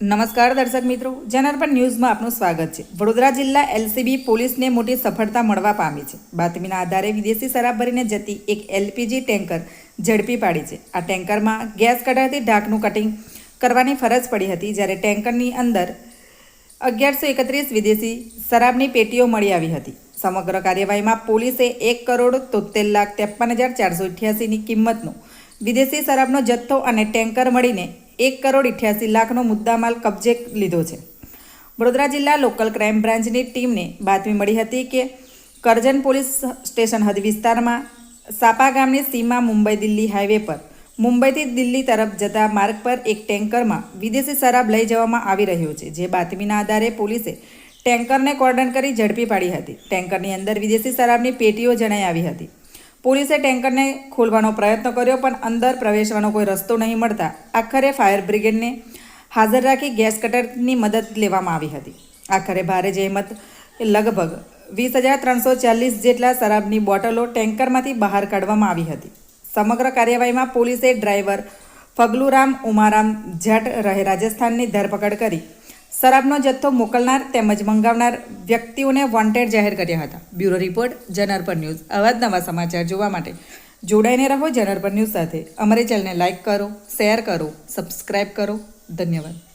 નમસ્કાર દર્શક મિત્રો જનાર્પણ ન્યૂઝમાં આપનું સ્વાગત છે. વડોદરા જિલ્લા એલસીબી પોલીસને મોટી સફળતા મળવા પામી છે. બાતમીના આધારે વિદેશી શરાબ ભરીને જતી એક એલપીજી ટેન્કર ઝડપી પાડી છે. આ ટેન્કરમાં ગેસ કઢાવતી ઢાંકનું કટિંગ કરવાની ફરજ પડી હતી, જ્યારે ટેન્કરની અંદર અગિયારસો એકત્રીસ વિદેશી શરાબની પેટીઓ મળી આવી હતી. સમગ્ર કાર્યવાહીમાં પોલીસે એક કરોડ તોતેર લાખ ત્રેપન હજાર ચારસો અઠ્યાસીની કિંમતનો વિદેશી શરાબનો જથ્થો અને ટેન્કર મળીને એક કરોડ અઠ્યાસી લાખનો મુદ્દામાલ કબજે લીધો છે. વડોદરા જિલ્લા લોકલ ક્રાઇમ બ્રાન્ચની ટીમને બાતમી મળી હતી કે કરજણ પોલીસ સ્ટેશન હદ વિસ્તારમાં સાપા ગામની સીમા મુંબઈ દિલ્હી હાઈવે પર, મુંબઈથી દિલ્હી તરફ જતા માર્ગ પર એક ટેન્કરમાં વિદેશી શરાબ લઈ જવામાં આવી રહ્યો છે, જે બાતમીના આધારે પોલીસે ટેન્કરને કોર્ડન કરી ઝડપી પાડી હતી. ટેન્કરની અંદર વિદેશી શરાબની પેટીઓ જણાઈ આવી હતી. પોલીસે ટેન્કરને ખોલવાનો પ્રયત્ન કર્યો, પણ અંદર પ્રવેશવાનો કોઈ રસ્તો નહીં મળતા. આખરે ફાયર બ્રિગેડને હાજર રાખી ગેસ કટરની મદદ લેવામાં આવી હતી. આખરે ભારે જહેમત, લગભગ વીસ હજાર ત્રણસો ચાલીસ જેટલા શરાબની બોટલો ટેન્કરમાંથી બહાર કાઢવામાં આવી હતી. સમગ્ર કાર્યવાહીમાં પોલીસે ડ્રાઈવર ફગલુરામ ઉમારામ જટ રહે રાજસ્થાનની ધરપકડ કરી. શરાબનો જથ્થો મોકલનાર તેમજ મંગાવનાર વ્યક્તિઓને વોન્ટેડ જાહેર કર્યા હતા. બ્યુરો રિપોર્ટ જનરપર ન્યૂઝ. આવા જ નવા સમાચાર જોવા માટે જોડાઈને રહો જનરપર ન્યૂઝ સાથે. અમારી ચેનલને લાઇક કરો, શેર કરો, સબસ્ક્રાઇબ કરો. ધન્યવાદ.